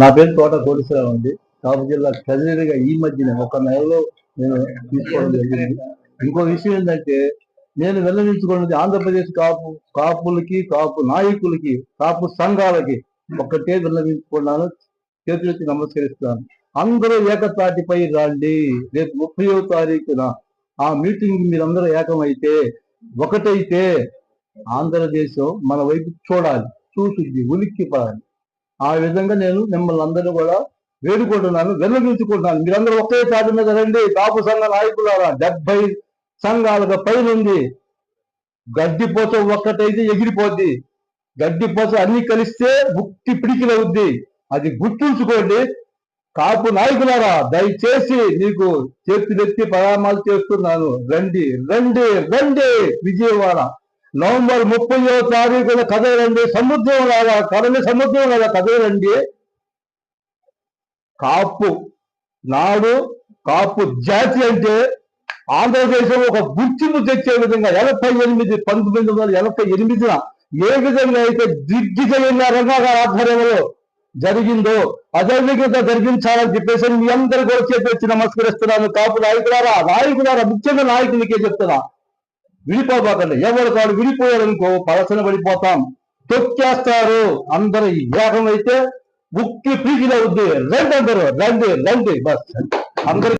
నా పేరు తోట కోటేశ్వరరావు అండి. కాపు జిల్లా ట్రెజరీగా ఈ మధ్యన ఒక నెలలో నేను తీసుకోవడం జరిగింది. ఇంకో విషయం ఏంటంటే నేను వెల్లడించుకున్నది ఆంధ్రప్రదేశ్ కాపు కాపులకి కాపు నాయకులకి కాపు సంఘాలకి ఒక్కటే విన్నవించుకున్నాను చేతులెత్తి నమస్కరిస్తాను అందరూ ఏకతాటిపై రండి. రేపు ముప్పయో తారీఖున ఆ మీటింగ్ మీరందరూ ఏకమైతే ఒకటైతే ఆంధ్రదేశం మన వైపు చూడాలి. చూసుద్ది ఉలిక్కి పడాలి ఆ విధంగా నేను మిమ్మల్ని అందరూ కూడా వేడుకుంటున్నాను వెల్లగించుకుంటున్నాను మీరందరూ ఒకే తాటి మీద రండి. కాపు సంఘ నాయకులారా డెబ్బై సంఘాలుగా పైనుంది గడ్డిపోత ఒక్కటైతే ఎగిరిపోద్ది. గడ్డిపోత అన్ని కలిస్తే ముక్తి పిడికిలవుద్ది. అది గుర్తుంచుకోండి. కాపు నాయకులారా దయచేసి నీకు తెచ్చి పరామాలు చేస్తున్నాను. రండి రండి రండి విజయవాడ. నవంబర్ ముప్పయో తారీఖున కదలండి సముద్రం లాగా కదలి సముద్రం లాగా కదలండి కాపు నాడు కాపు జాతి అంటే ఆంధ్రదేశం ఒక గుర్తింపు తెచ్చే విధంగా ఎనభై ఎనిమిది పంతొమ్మిది వందల ఎనభై ఎనిమిదిన ఏ విధంగా అయితే దిగ్విజయంగా రంగాగారి ఆధ్వర్యంలో జరిగిందో అదే జరిగించాలని చెప్పేసి మీ అందరు కూడా చెప్పేసి నమస్కరిస్తున్నాను. కాపు నాయకులారా నాయకులారా ముఖ్యంగా నాయకులకే చెప్తున్నా. విడిపోబోకండి. ఎవరు కాడు విడిపోయారనుకో పలసన పడిపోతాం. తొక్కేస్తారు. అందరూ ఏకమైతే ఉక్కి పీకిలవుద్ది. రండి అందరూ రండి రండి. బస్. అందరూ